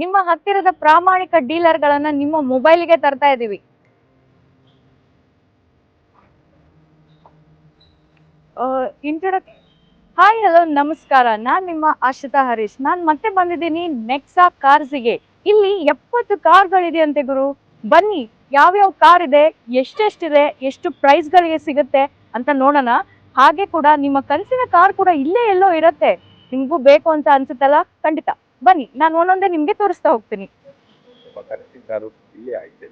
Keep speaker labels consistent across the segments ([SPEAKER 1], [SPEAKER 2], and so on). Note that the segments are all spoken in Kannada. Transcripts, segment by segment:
[SPEAKER 1] ನಿಮ್ಮ ಹತ್ತಿರದ ಪ್ರಾಮಾಣಿಕ ಡೀಲರ್ ಗಳನ್ನ ನಿಮ್ಮ ಮೊಬೈಲ್ಗೆ ತರ್ತಾ ಇದೀವಿ. ಇಂಟ್ರೊಡಕ್ ಹಾಯ್ ಹಲೋ ನಮಸ್ಕಾರ. ನಾನ್ ನಿಮ್ಮ ಆಶಿತಾ ಹರೀಶ್. ನಾನ್ ಮತ್ತೆ ಬಂದಿದ್ದೀನಿ ನೆಕ್ಸಾ ಕಾರ್ಸಿಗೆ. ಇಲ್ಲಿ ಎಪ್ಪತ್ತು ಕಾರ್ಗಳಿದೆಯಂತೆ ಗುರು. ಬನ್ನಿ, ಯಾವ್ಯಾವ ಕಾರ್ ಇದೆ, ಎಷ್ಟೆಷ್ಟಿದೆ, ಎಷ್ಟು ಪ್ರೈಸ್ ಗಳಿಗೆ ಸಿಗುತ್ತೆ ಅಂತ ನೋಡೋಣ. ಹಾಗೆ ಕೂಡ ನಿಮ್ಮ ಕನಸಿನ ಕಾರ್ ಕೂಡ ಇಲ್ಲೇ ಎಲ್ಲೋ ಇರತ್ತೆ. ನಿಮ್ಗೂ ಬೇಕು ಅಂತ ಅನ್ಸುತ್ತಲ್ಲ? ಖಂಡಿತ. ಬನ್ನಿ ನಾನು ಒಂದೊಂದೇ ನಿಮ್ಗೆ ತೋರಿಸ್ತಾ ಹೋಗ್ತೀನಿ.
[SPEAKER 2] ಇಲ್ಲೇ ಆಯ್ತು.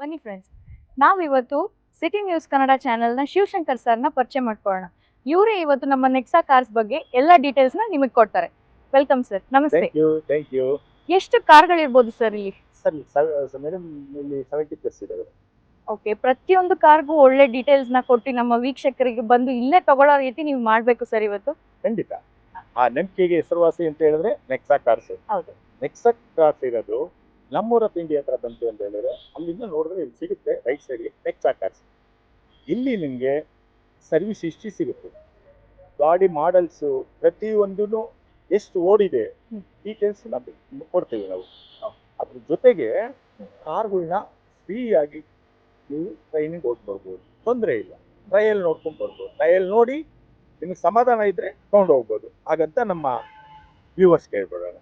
[SPEAKER 1] ಬನ್ನಿ ಫ್ರೆಂಡ್ಸ್ ನಾವಿವತ್ತು ಸಿಟಿ ನ್ಯೂಸ್ ಕನ್ನಡ ಚಾನೆಲ್ನ ಶಿವಶಂಕರ್ ಸರ್ನ ಪರಿಚಯ ಮಾಡ್ಕೊಳ್ಳೋಣ. ಇವರೇ ಇವತ್ತು ನಮ್ಮ ನೆಕ್ಸಾ ಕಾರ್ಸ್ ಬಗ್ಗೆ ಎಲ್ಲ ಡೀಟೇಲ್ಸ್ನ ನಿಮಗೆ ಕೊಡ್ತಾರೆ. ವೆಲ್ಕಮ್ ಸರ್ ನಮಸ್ತೆ.
[SPEAKER 2] ಥ್ಯಾಂಕ್ ಯು
[SPEAKER 1] ಎಷ್ಟು ಕಾರ್ಗಳಿರ್ಬೋದು ಸರ್ ಇಲ್ಲಿ?
[SPEAKER 2] ಸರ್ ಮೇಡಮ್ ಇಲ್ಲಿ ಸೆವೆಂಟಿ ಪ್ಲಸ್ ಇದೆ.
[SPEAKER 1] ಓಕೆ ಪ್ರತಿಯೊಂದು ಕಾರ್ಗೂ ಒಳ್ಳೆ ಡೀಟೇಲ್ಸ್ನ ಕೊಟ್ಟು ನಮ್ಮ ವೀಕ್ಷಕರಿಗೆ ಬಂದು ಇಲ್ಲೇ ತಗೊಳ್ಳೋ ರೀತಿ ನೀವು ಮಾಡ್ಬೇಕು ಸರ್ ಇವತ್ತು?
[SPEAKER 2] ಖಂಡಿತ. ಆ ನಂಬಿಕೆಗೆ ಹೆಸರುವಾಸಿ ಅಂತ ಹೇಳಿದ್ರೆ ನೆಕ್ಸಾ ಕಾರ್ಸ್.
[SPEAKER 1] ಹೌದು.
[SPEAKER 2] ನೆಕ್ಸಾ ಕಾರ್ಸ್ ಇರೋದು ನಮ್ಮೂರ ತಿಂಡಿ ಹತ್ರ ಬಂತು ಅಂತ ಹೇಳಿದ್ರೆ ಅಲ್ಲಿಂದ ನೋಡಿದ್ರೆ ಇಲ್ಲಿ ಸಿಗುತ್ತೆ ರೈಟ್ ಸೈಡ್ಗೆ ನೆಕ್ಸಾ ಕಾರ್ಸ್. ಇಲ್ಲಿ ನಿಮಗೆ ಸರ್ವಿಸ್ ಇಷ್ಟು ಸಿಗುತ್ತೆ. ಗಾಡಿ ಮಾಡಲ್ಸು ಪ್ರತಿಯೊಂದೂ ಎಷ್ಟು ಓಡಿದೆ. ಡೀಟೇಲ್ಸ್ ನಾವು ಕೊಡ್ತೇವೆ ನಾವು. ಅದ್ರ ಜೊತೆಗೆ ಕಾರ್ಗಳನ್ನ ಫ್ರೀಯಾಗಿ ನೀವು ಟ್ರೈನಿಂಗ್ ಹೋಗಿ ಬರ್ಬೋದು. ತೊಂದರೆ ಇಲ್ಲ. ಟ್ರಯಲ್ ನೋಡ್ಕೊಂಡು ಬರ್ಬೋದು. ಟ್ರಯಲ್ ನೋಡಿ ನಿಮಗೆ ಸಮಾಧಾನ ಇದ್ರೆ ತೊಗೊಂಡು ಹೋಗ್ಬೋದು. ಹಾಗಂತ ನಮ್ಮ ವ್ಯೂವರ್ಸ್ ಕೇಳ್ಬಿಡೋಣ.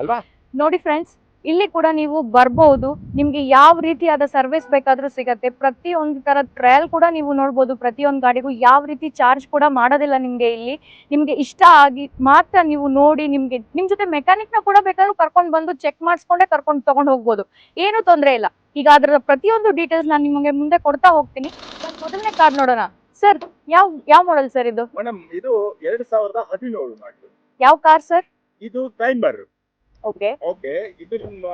[SPEAKER 2] ಅಲ್ವಾ?
[SPEAKER 1] ನೋಡಿ ಫ್ರೆಂಡ್ಸ್ ಇಲ್ಲಿ ಕೂಡ ನೀವು ಬರ್ಬೋದು. ನಿಮ್ಗೆ ಯಾವ ರೀತಿಯಾದ ಸರ್ವಿಸ್ ಬೇಕಾದ್ರೂ ಸಿಗತ್ತೆ. ಪ್ರತಿಯೊಂದು ತರ ಟ್ರಯಲ್ ಕೂಡ ನೀವು ನೋಡ್ಬೋದು. ಪ್ರತಿಯೊಂದು ಗಾಡಿಗೂ ಯಾವ ರೀತಿ ಚಾರ್ಜ್ ಕೂಡ ಮಾಡೋದಿಲ್ಲ ನಿಮ್ಗೆ ಇಲ್ಲಿ. ನಿಮ್ಗೆ ಇಷ್ಟ ಆಗಿ ಮಾತ್ರ ನೀವು ನೋಡಿ ನಿಮ್ಗೆ ನಿಮ್ ಜೊತೆ ಮೆಕ್ಯಾನಿಕ್ನ ಕೂಡ ಬೇಕಾದ್ರೂ ಕರ್ಕೊಂಡ್ ಬಂದು ಚೆಕ್ ಮಾಡಿಸ್ಕೊಂಡೆ ಕರ್ಕೊಂಡು ತಗೊಂಡ್ ಹೋಗ್ಬೋದು. ಏನು ತೊಂದರೆ ಇಲ್ಲ. ಈಗ ಅದರ ಪ್ರತಿಯೊಂದು ಡೀಟೇಲ್ಸ್ ನಾನು ನಿಮಗೆ ಮುಂದೆ ಕೊಡ್ತಾ ಹೋಗ್ತೀನಿ. ಮೊದಲನೇ ಕಾರ್ ನೋಡೋಣ. ಸರ್ ಯಾವ ಯಾವ ಮಾಡೆಲ್ ಸರ್ ಇದು?
[SPEAKER 2] ಮೇಡಮ್ ಇದು ಎರಡ್ ಸಾವಿರದ ಹದಿನೇಳು
[SPEAKER 1] ಯಾವ ಕಾರ್ ಸರ್
[SPEAKER 2] ಇದು ಟೈಮರ್
[SPEAKER 1] ಓಕೆ
[SPEAKER 2] ಓಕೆ ಇದು ನಿಮ್ಮ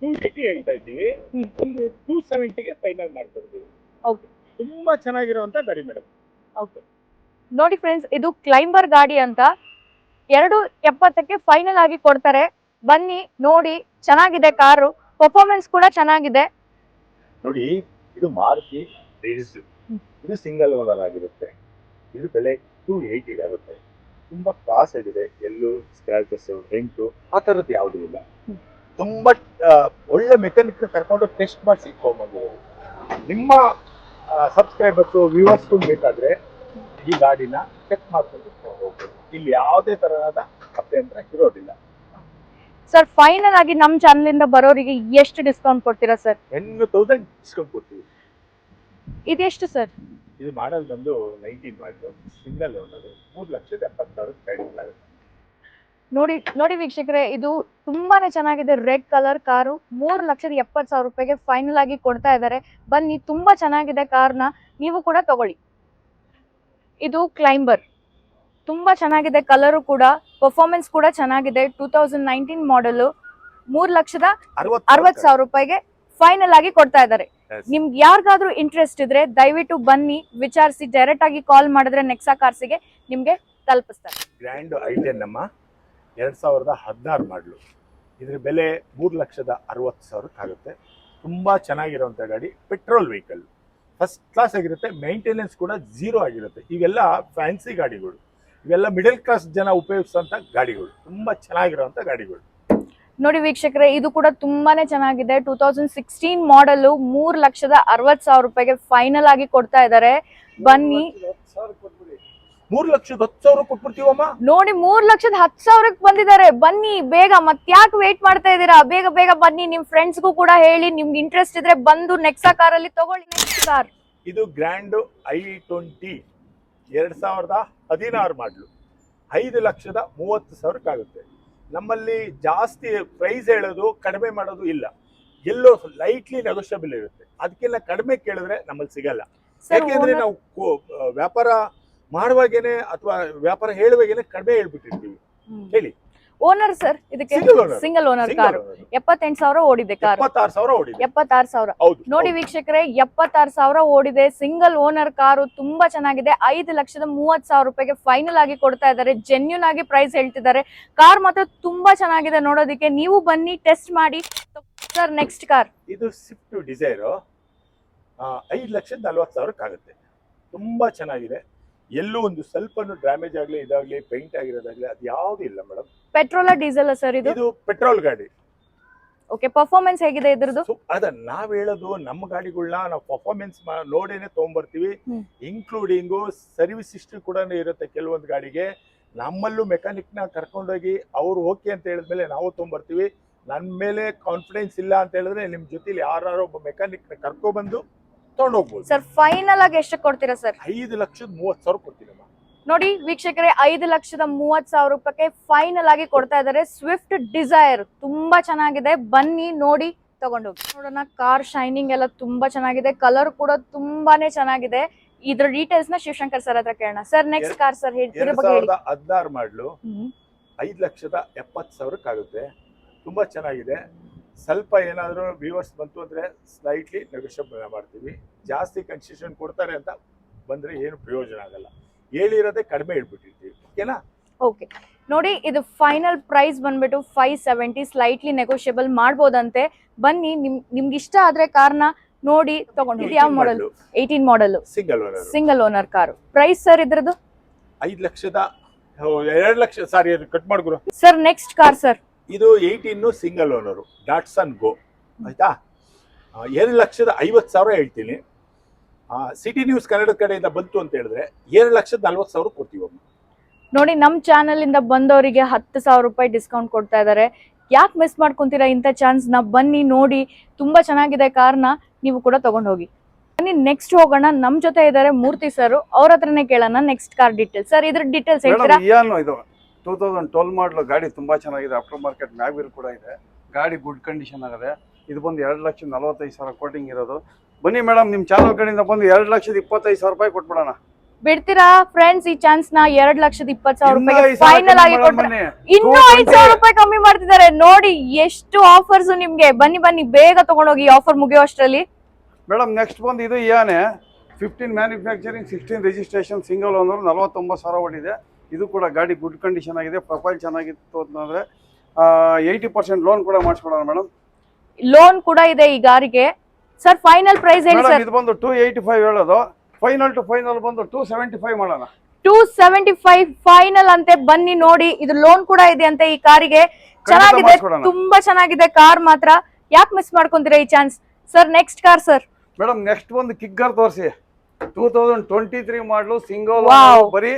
[SPEAKER 2] ಟೂ ಏಯ್ಟಿ ಹೇಳ್ತಾ ಇದ್ದೀವಿ. ಒಂದು ಟೂ ಸೆವೆಂಟಿಗೆ ಫೈನಲ್ ಮಾಡ್ಕೊಡ್ತೀವಿ.
[SPEAKER 1] ಓಕೆ
[SPEAKER 2] ತುಂಬಾ ಚೆನ್ನಾಗಿರುವಂತ ಗಾಡಿ ಮೇಡಮ್.
[SPEAKER 1] ಓಕೆ ನೋಡಿ ಫ್ರೆಂಡ್ಸ್ ಇದು ಕ್ಲೈಂಬರ್ ಗಾಡಿ ಅಂತ ಎರಡು ಎಪ್ಪತ್ತಕ್ಕೆ ಫೈನಲ್ ಆಗಿ ಕೊಡ್ತಾರೆ. ಬನ್ನಿ ನೋಡಿ ಚೆನ್ನಾಗಿದೆ ಕಾರು. ಪರ್ಫಾರ್ಮೆನ್ಸ್ ಕೂಡ ಚೆನ್ನಾಗಿದೆ.
[SPEAKER 2] ನೋಡಿ ಇದು ಮಾರುತಿ ರೇಸ್. ಇದು ಸಿಂಗಲ್ ಓನರ್ ಆಗಿರುತ್ತೆ. ಇದು ಬೆಲೆ ಟೂ ಏಯ್ಟಿ ಆಗುತ್ತೆ. ತುಂಬಾ ಕ್ಲಾಸ್ ಆಗಿದೆ. ಎಲ್ಲೂ ಸ್ಕ್ರಾಚಸ್ ಡೆಂಟು ಆ ಥರದ್ದು ಯಾವುದು ಇಲ್ಲ. ತುಂಬಾ ಒಳ್ಳೆ ಮೆಕ್ಯಾನಿಕ್ ಕರ್ಕೊಂಡು ಟೆಸ್ಟ್ ಮಾಡಿಸಿ ಇಟ್ಕೊಂಡ್ಬಂದಿರೋದು ನಿಮ್ಮ ಸಬ್ಸ್ಕ್ರೈಬರ್ಸ್ ವ್ಯೂವರ್ಸ್ ಬೇಕಾದ್ರೆ ಈ ಗಾಡಿನ ಚೆಕ್ ಮಾಡ್ಕೊಂಡು ಹೋಗ್ಬೋದು. ಇಲ್ಲಿ ಯಾವುದೇ ತರಹದ ಅಭ್ಯಂತರ ಇರೋದಿಲ್ಲ.
[SPEAKER 1] ಸರ್ ಫೈನಲ್ ಆಗಿ ನಮ್ಮ ಚಾನಲ್ ಇಂದ ಬರೋರಿಗೆ ಎಷ್ಟು ಡಿಸ್ಕೌಂಟ್ ಕೊಡ್ತೀರಾ ಸರ್
[SPEAKER 2] ಟೆನ್ ತೌಸಂಡ್ ಡಿಸ್ಕೌಂಟ್ ಕೊಡ್ತೀವಿ.
[SPEAKER 1] ಇದೆಷ್ಟು ಸರ್
[SPEAKER 2] ಇದು ಮಾಡಲ್ ಬಂದು ನೈನ್ಟೀನ್ ಮಾಡಲು ಸಿಂಗಲ್ ಓನರ್ ಮೂರು ಲಕ್ಷದ ಎಪ್ಪತ್ತಾರು ಆಗುತ್ತೆ
[SPEAKER 1] ನೋಡಿ ನೋಡಿ ವೀಕ್ಷಕರೇ ಇದು ತುಂಬಾನೇ ಚೆನ್ನಾಗಿದೆ. ರೆಡ್ ಕಲರ್ ಕಾರು ಮೂರು ಲಕ್ಷದ ಎಪ್ಪತ್ತು ಸಾವಿರ ರೂಪಾಯಿಗೆ ಫೈನಲ್ ಆಗಿ ಕೊಡ್ತಾ ಇದ್ದಾರೆ. ಬನ್ನಿ ತುಂಬಾ ಚೆನ್ನಾಗಿದೆ ಕಾರ್ನ ನೀವು ಕೂಡ ತಗೊಳ್ಳಿ. ಇದು ಕ್ಲೈಂಬರ್ ತುಂಬಾ ಚೆನ್ನಾಗಿದೆ ಕಲರು ಕೂಡ. ಪರ್ಫಾರ್ಮೆನ್ಸ್ ಕೂಡ ಚೆನ್ನಾಗಿದೆ. ಟೂ ತೌಸಂಡ್ ನೈನ್ಟೀನ್ ಮಾಡೆಲ್ ಮೂರು ಲಕ್ಷದ ಅರವತ್ತು ಸಾವಿರ ರೂಪಾಯಿಗೆ ಫೈನಲ್ ಆಗಿ ಕೊಡ್ತಾ ಇದ್ದಾರೆ. ನಿಮ್ಗೆ ಯಾರಿಗಾದ್ರೂ ಇಂಟ್ರೆಸ್ಟ್ ಇದ್ರೆ ದಯವಿಟ್ಟು ಬನ್ನಿ ವಿಚಾರಿಸಿ ಡೈರೆಕ್ಟ್ ಆಗಿ ಕಾಲ್ ಮಾಡಿದ್ರೆ ನೆಕ್ಸಾ ಕಾರ್ಸಿಗೆ ನಿಮ್ಗೆ ತಲುಪಿಸ್ತಾರೆ.
[SPEAKER 2] ಗ್ರ್ಯಾಂಡ್ ಐಡಿಯನ್ ನಮ್ಮ. ಎರಡ್ ಸಾವಿರದ ಹದಿನಾರು ಮಾಡಲು. ಇದ್ರ ಬೆಲೆ ಮೂರು ಲಕ್ಷದ ಅರವತ್ತು ಸಾವಿರಕ್ಕಾಗುತ್ತೆ ತುಂಬ ಚೆನ್ನಾಗಿರುವಂಥ ಗಾಡಿ ಪೆಟ್ರೋಲ್ ವೆಹಿಕಲ್ ಫಸ್ಟ್ ಕ್ಲಾಸ್ ಆಗಿರುತ್ತೆ ಮೇಂಟೆನೆನ್ಸ್ ಕೂಡ ಝೀರೋ ಆಗಿರುತ್ತೆ. ಇವೆಲ್ಲ ಫ್ಯಾನ್ಸಿ ಗಾಡಿಗಳು. ಇವೆಲ್ಲ ಮಿಡಲ್ ಕ್ಲಾಸ್ ಜನ ಉಪಯೋಗಿಸುವಂಥ ಗಾಡಿಗಳು. ತುಂಬ ಚೆನ್ನಾಗಿರುವಂಥ ಗಾಡಿಗಳು.
[SPEAKER 1] ನೋಡಿ ವೀಕ್ಷಕರೇ ಇದು ಕೂಡ ತುಂಬಾನೇ ಚೆನ್ನಾಗಿದೆ. ಟೂ ತೌಸಂಡ್ ಸಿಕ್ಸ್ಟೀನ್ ಮಾಡಲ್ ಮೂರ್ ಲಕ್ಷದ ಅರವತ್ ಸಾವಿರ ರೂಪಾಯಿಗೆ ಫೈನಲ್ ಆಗಿ ಕೊಡ್ತಾ ಇದ್ದಾರೆ. ಬನ್ನಿ.
[SPEAKER 2] ಮೂರು ಲಕ್ಷದ ಹತ್ತು ಸಾವಿರ ಕೊಟ್ಬಿಡ್ತೀವಮ್ಮ?
[SPEAKER 1] ನೋಡಿ ಮೂರ್ ಲಕ್ಷದ ಹತ್ತು ಸಾವಿರಕ್ಕೆ ಬಂದಿದ್ದಾರೆ. ಬನ್ನಿ ಬೇಗ ಮತ್ತ್ಯಾಕೆ ವೇಟ್ ಮಾಡ್ತಾ ಇದ್ದೀರಾ? ಬೇಗ ಬೇಗ ಬನ್ನಿ. ನಿಮ್ ಫ್ರೆಂಡ್ಸ್ಗೂ ಕೂಡ ಹೇಳಿ. ನಿಮ್ಗೆ ಇಂಟ್ರೆಸ್ಟ್ ಇದ್ರೆ ಬಂದು ನೆಕ್ಸಾ ಕಾರಲ್ಲಿ ತಗೊಳ್ಳಿ ನೆಕ್ಸ್ಟ್ ಕಾರ್
[SPEAKER 2] ಇದು ಗ್ರ್ಯಾಂಡ್ ಐ ಟ್ವೆಂಟಿ ಎರಡ್ ಸಾವಿರದ ಹದಿನಾರು ಮಾಡಲು ಐದು ಲಕ್ಷದ ಮೂವತ್ತು ಸಾವಿರಕ್ಕಾಗುತ್ತೆ. ನಮ್ಮಲ್ಲಿ ಜಾಸ್ತಿ ಪ್ರೈಸ್ ಹೇಳೋದು ಕಡಿಮೆ ಮಾಡೋದು ಇಲ್ಲ. ಎಲ್ಲೋ ಲೈಟ್ಲಿ ನೆಗೋಷಿಯಬಲ್ ಇರುತ್ತೆ. ಅದಕ್ಕೆಲ್ಲ ಕಡಿಮೆ ಕೇಳಿದ್ರೆ ನಮ್ಮಲ್ಲಿ ಸಿಗಲ್ಲ. ಯಾಕೆಂದ್ರೆ ನಾವು ವ್ಯಾಪಾರ ಮಾಡುವಾಗೇನೆ ಅಥವಾ ವ್ಯಾಪಾರ ಹೇಳುವಾಗೇನೆ ಕಡಿಮೆ ಹೇಳ್ಬಿಟ್ಟಿರ್ತೀವಿ. ಹೇಳಿ.
[SPEAKER 1] ಓನರ್ ಸರ್ ಇದಕ್ಕೆ ಸಿಂಗಲ್ ಓನರ್ ಕಾರ್. ಎಪ್ಪತ್ತೆಂಟು ಸಾವಿರ ಓಡಿದೆ ಕಾರ್
[SPEAKER 2] ಎಪ್ಪತ್ತಾರು ಸಾವಿರ
[SPEAKER 1] ನೋಡಿ ವೀಕ್ಷಕರೇ ಎಪ್ಪತ್ತಾರು ಸಾವಿರ ಓಡಿದೆ. ಸಿಂಗಲ್ ಓನರ್ ಕಾರು ತುಂಬಾ ಚೆನ್ನಾಗಿದೆ. ಐದು ಲಕ್ಷದ ಮೂವತ್ ಸಾವಿರ ರೂಪಾಯಿಗೆ ಫೈನಲ್ ಆಗಿ ಕೊಡ್ತಾ ಇದ್ದಾರೆ. ಜೆನ್ಯೂನ್ ಆಗಿ ಪ್ರೈಸ್ ಹೇಳ್ತಿದ್ದಾರೆ. ಕಾರ್ ಮಾತ್ರ ತುಂಬಾ ಚೆನ್ನಾಗಿದೆ ನೋಡೋದಕ್ಕೆ. ನೀವು ಬನ್ನಿ ಟೆಸ್ಟ್ ಮಾಡಿ. ಸರ್ ನೆಕ್ಸ್ಟ್ ಕಾರ್
[SPEAKER 2] ಇದು ಸ್ವಿಫ್ಟ್ ಡಿಸೈರು ಐದು ಲಕ್ಷದ ನಲ್ವತ್ತು ಸಾವಿರಕ್ಕಾಗುತ್ತೆ. ತುಂಬಾ ಚೆನ್ನಾಗಿದೆ. ಎಲ್ಲೂ ಒಂದು ಸ್ವಲ್ಪ ಡ್ಯಾಮೇಜ್ ಆಗಲಿ ಇದಾಗಲಿ ಪೇಂಟ್ ಆಗಿರೋದಾಗ್ಲಿ ಅದು ಯಾವುದೂ ಇಲ್ಲ ಮೇಡಮ್
[SPEAKER 1] ಪೆಟ್ರೋಲ್ ಡೀಸೆಲ್ ಸರ್ ಇದು?
[SPEAKER 2] ಇದು ಪೆಟ್ರೋಲ್ ಗಾಡಿ.
[SPEAKER 1] ಓಕೆ ಪರ್ಫಾರ್ಮೆನ್ಸ್ ಹೇಗಿದೆ ಇದ್ರದ್ದು?
[SPEAKER 2] ಸೊ ಅದ ನಾವ್ ಹೇಳೋದು ನಮ್ಮ ಗಾಡಿಗಳನ್ನ ನಾವು ಪರ್ಫಾರ್ಮೆನ್ಸ್ ನೋಡೇನೆ
[SPEAKER 1] ತಗೊಂಡ್ಬರ್ತೀವಿ
[SPEAKER 2] ಇನ್ಕ್ಲೂಡಿಂಗು ಸರ್ವಿಸ್ ಹಿಸ್ಟ್ರಿ ಕೂಡ ಇರುತ್ತೆ ಕೆಲವೊಂದು ಗಾಡಿಗೆ. ನಮ್ಮಲ್ಲೂ ಮೆಕ್ಯಾನಿಕ್ನ ಕರ್ಕೊಂಡೋಗಿ ಅವ್ರು ಓಕೆ ಅಂತ ಹೇಳಿದ್ಮೇಲೆ ನಾವು ತೊಗೊಂಬರ್ತೀವಿ. ನನ್ನ ಮೇಲೆ ಕಾನ್ಫಿಡೆನ್ಸ್ ಇಲ್ಲ ಅಂತ ಹೇಳಿದ್ರೆ ನಿಮ್ಮ ಜೊತೆಲಿ ಯಾರು ಒಬ್ಬ ಮೆಕ್ಯಾನಿಕ್ನ ಕರ್ಕೊಬಂದು ತೊಗೊಂಡೋಗ್ಬೋದು.
[SPEAKER 1] ಸರ್ ಫೈನಲ್ ಆಗಿ ಎಷ್ಟು ಕೊಡ್ತೀರಾ ಸರ್
[SPEAKER 2] ಐದು ಲಕ್ಷದ ಮೂವತ್ತು ಸಾವಿರ ಕೊಡ್ತೀನಮ್ಮ.
[SPEAKER 1] ನೋಡಿ ವೀಕ್ಷಕರೇ ಐದು ಲಕ್ಷದ ಮೂವತ್ ಸಾವಿರ ರೂಪಾಯಿ ಫೈನಲ್ ಆಗಿ ಕೊಡ್ತಾ ಇದ್ದಾರೆ. ಸ್ವಿಫ್ಟ್ ಡಿಸೈರ್ ತುಂಬಾ ಚೆನ್ನಾಗಿದೆ. ಬನ್ನಿ ನೋಡಿ ತಗೊಂಡೋಗಿ ನೋಡೋಣ ಕಾರ್ ಶೈನಿಂಗ್ ಎಲ್ಲ ತುಂಬಾ ಚೆನ್ನಾಗಿದೆ. ಕಲರ್ ಕೂಡ ತುಂಬಾನೇ ಚೆನ್ನಾಗಿದೆ. ಇದ್ರ ಡೀಟೇಲ್ಸ್ನ ಶಿವಶಂಕರ್ ಸರ್ ಹತ್ರ ಕೇಳೋಣ. ಸರ್ ನೆಕ್ಸ್ಟ್ ಕಾರ್ ಸರ್
[SPEAKER 2] ಹದಿನಾರು ಮಾಡ್ಲು. ಐದು ಲಕ್ಷದ ಎಪ್ಪತ್ತು ಸಾವಿರಕ್ಕಾಗುತ್ತೆ. ತುಂಬಾ ಚೆನ್ನಾಗಿದೆ. ಸ್ವಲ್ಪ ಏನಾದರೂ ವ್ಯೂವರ್ಸ್ ಬಂತು ಅಂದರೆ ಸ್ಲೈಟ್ಲಿ ನೆಗೋಷಿಯಬಲ್ ಮಾಡ್ತೀವಿ. ಜಾಸ್ತಿ ಕನ್ಸೆಷನ್ ಕೊಡ್ತಾರೆ ಅಂತ ಬಂದರೆ ಏನು ಪ್ರಯೋಜನ ಆಗಲ್ಲ. ಹೇಳಿರೋದೇ ಕಡಿಮೆ ಇಟ್ಬಿಟ್ಟಿರ್ತೀವಿ ಓಕೆನಾ
[SPEAKER 1] ಓಕೆ ನೋಡಿ ಇದು ಫೈನಲ್ ಪ್ರೈಸ್ ಬಂದ್ಬಿಟ್ಟು ಫೈವ್ ಸೆವೆಂಟಿ ಸ್ಲೈಟ್ಲಿ ನೆಗೋಷಿಯಬಲ್ ಮಾಡ್ಬೋದಂತೆ. ಬನ್ನಿ ನಿಮ್ ನಿಮ್ಗೆ ಇಷ್ಟ ಆದ್ರೆ ಕಾರ್ನ ನೋಡಿ ತಗೊಂಡು ಯಾವ model eighteen model
[SPEAKER 2] single owner
[SPEAKER 1] single owner car price sir ಇದ್ರದ್ದು?
[SPEAKER 2] ಐದು ಲಕ್ಷದ ಎರಡು ಲಕ್ಷ ಸಾರಿ ಕಟ್ ಮಾಡ್ಗುರು
[SPEAKER 1] ಸರ್ ನೆಕ್ಸ್ಟ್ ಕಾರ್ ಸರ್
[SPEAKER 2] ಇದು eighteen single owner Datsun Go ಆಯ್ತಾ? ಎರಡು ಲಕ್ಷದ ಐವತ್ತು ಸಾವಿರ ಹೇಳ್ತೀನಿ. ಸಿಟಿ ನ್ಯೂಸ್ ಕನ್ನಡದ ಕಡೆಯಿಂದ ಬಂತು ಅಂತ ಹೇಳಿದ್ರೆ ಎರಡು ಲಕ್ಷದ ನಲ್ವತ್ತು ಸಾವಿರ ಕೊಡ್ತೀವಿ ಒಮ್ಮೆ.
[SPEAKER 1] ನೋಡಿ ನಮ್ಮ ಚಾನೆಲ್ ಇಂದ ಬಂದವರಿಗೆ ಹತ್ತು ಸಾವಿರ ರೂಪಾಯಿ ಡಿಸ್ಕೌಂಟ್ ಕೊಡ್ತಾ ಇದ್ದಾರೆ. ಯಾಕೆ ಮಿಸ್ ಮಾಡ್ಕೊಂತೀರಾ ಇಂಥ ಚಾನ್ಸ್ನ? ಬನ್ನಿ ನೋಡಿ. ತುಂಬಾ ಚೆನ್ನಾಗಿದೆ ಕಾರ್ನ ನೀವು ಕೂಡ ತಗೊಂಡ್ ಹೋಗಿ ಬನ್ನಿ ನೆಕ್ಸ್ಟ್ ಹೋಗೋಣ. ನಮ್ ಜೊತೆ ಇದ್ದಾರೆ ಮೂರ್ತಿ ಸರ್ ಅವ್ರ ಹತ್ರನೇ ಕೇಳೋಣ ನೆಕ್ಸ್ಟ್ ಕಾರ್ ಡೀಟೇಲ್ಸ್ ಸರ್ ಇದ್ರ ಡೀಟೇಲ್ಸ್ ಹೇಳ್ತೀರಾ?
[SPEAKER 3] ಇದು. ಟೂ ತೌಸಂಡ್ ಟ್ವೆಲ್ ಮಾಡಲು ಗಾಡಿ ತುಂಬಾ ಚೆನ್ನಾಗಿದೆ. ಆಫ್ಟರ್ ಮಾರ್ಕೆಟ್ ಮ್ಯಾಗ್ವಿಲ್ ಕೂಡ ಇದೆ. ಗಾಡಿ ಗುಡ್ ಕಂಡೀಷನ್ ಆಗಿದೆ ಇದು ಬಂದು ಎರಡು ಲಕ್ಷದ ನಲವತ್ತೈದು ಸಾವಿರ ಕೋಟಿಂಗ್ ಇರೋದು. ಬನ್ನಿ ಮೇಡಮ್ ನಿಮ್ಮ ಚಾನಲ್ ಕಡೆಯಿಂದ ಬಂದು ಎರಡು ಲಕ್ಷದ ಇಪ್ಪತ್ತೈದು ಸಾವಿರ ರೂಪಾಯಿ ಕೊಟ್ಬಿಡೋಣ.
[SPEAKER 1] ಬಿಡ್ತೀರಾ ಫ್ರೆಂಡ್ಸ್ ಈ ಚಾನ್ಸ್ನ ಎರಡ್ ಲಕ್ಷದ ಇಪ್ಪತ್ತು ಸಾವಿರ ರೂಪಾಯಿ ಫೈನಲ್ ಆಗಿ. ಇನ್ನೂ ಐದ್ ಸಾವಿರ ರೂಪಾಯಿ ಕಮ್ಮಿ ಮಾಡ್ತಿದ್ದಾರೆ. ನೋಡಿ ಎಷ್ಟು ಆಫರ್ಸ್ ನಿಮ್ಗೆ. ಬನ್ನಿ ಬನ್ನಿ ಬೇಗ ತಗೊಂಡೋಗಿ ಆಫರ್ ಮುಗಿಯೋ ಅಷ್ಟರಲ್ಲಿ
[SPEAKER 3] ಮೇಡಮ್ ನೆಕ್ಸ್ಟ್ ಬಂದು ಇದು ಇಯಾನೆ. Fifteen manufacturing sixteen registration single owner ನಲವತ್ತೊಂಬತ್ತು ಸಾವಿರ ಓಡಿದೆ. ಇದು ಕೂಡ ಗಾಡಿ ಗುಡ್ ಕಂಡೀಷನ್ ಆಗಿದೆ ಪ್ರೊಫೈಲ್ ಚೆನ್ನಾಗಿತ್ತು ಅಂತಂದ್ರೆ ಏಯ್ಟಿ ಪರ್ಸೆಂಟ್ ಲೋನ್ ಕೂಡ ಮಾಡಿಸ್ಕೊಡೋಣ ಮೇಡಮ್
[SPEAKER 1] ಲೋನ್ ಕೂಡ ಇದೆ ಈ ಗಾರಿಗೆ ಸರ್ ಫೈನಲ್ ಪ್ರೈಸ್ ಹೇಳಿ ಸರ್
[SPEAKER 3] ಇದು ಬಂದು ಟೂ ಏಯ್ಟಿ ಫೈವ್ ಹೇಳೋದು. ಫೈನಲ್ ಟು ಫೈನಲ್ ಬಂದು ಟೂ ಸೆವೆಂಟಿ ಫೈವ್ ಮಾಡೋಣ.
[SPEAKER 1] ಟೂ ಸೆವೆಂಟಿ ಫೈವ್ ಫೈನಲ್ ಅಂತೆ ಬನ್ನಿ ನೋಡಿ. ಇದು ಲೋನ್ ಕೂಡ ಇದೆ ಅಂತ ಈ ಕಾರಿಗೆ. ಚೆನ್ನಾಗಿದೆ. ತುಂಬಾ ಚೆನ್ನಾಗಿದೆ ಕಾರ್ ಮಾತ್ರ. ಯಾಕೆ ಮಿಸ್ ಮಾಡ್ಕೊಂತೀರಾ ಈ chance sir next car sir
[SPEAKER 3] madam next ಒಂದು ಕಿಗ್ಗರ್ ತೋರಿಸಿ. Two thousand twenty three model single. ಬರೀ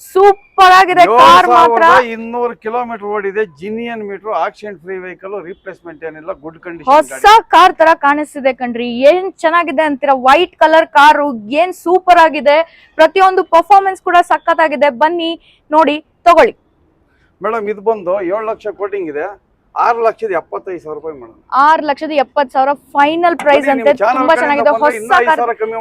[SPEAKER 1] ಸೂಪರ್ ಆಗಿದೆ ಕಾರ್ ಮಾತ್ರ.
[SPEAKER 3] ಇನ್ನೂರು ಕಿಲೋಮೀಟರ್ ಓಡಿದೆ genuine meter accident free vehicle replacement ಏನಿಲ್ಲ ಗುಡ್ ಕಂಡೀಷನ್
[SPEAKER 1] ಹೊಸ ಕಾರ್ ತರ ಕಾಣಿಸ್ತಿದೆ ಕಣ್ರಿ. ಏನ್ ಚೆನ್ನಾಗಿದೆ ಅಂತೀರಾ? ವೈಟ್ ಕಲರ್ ಕಾರು ಏನ್ ಸೂಪರ್ ಆಗಿದೆ? ಪ್ರತಿಯೊಂದು ಪರ್ಫಾರ್ಮೆನ್ಸ್ ಕೂಡ ಸಖತ್ತಾಗಿದೆ. ಬನ್ನಿ ನೋಡಿ ತಗೊಳ್ಳಿ.
[SPEAKER 3] ಮೇಡಮ್ ಇದು ಬಂದು ಏಳು ಲಕ್ಷ ಕೋಟಿಂಗ್ ಇದೆ. ಆರು ಲಕ್ಷದ ಎಪ್ಪತ್ತೈದು ಸಾವಿರ ರೂಪಾಯಿ ಮೇಡಮ್
[SPEAKER 1] ಆರು ಲಕ್ಷದ ಎಪ್ಪತ್ ಸಾವಿರ ಫೈನಲ್ ಪ್ರೈಸ್ ಅಂತ ತುಂಬಾ ಚೆನ್ನಾಗಿದೆ. ಹೊಸ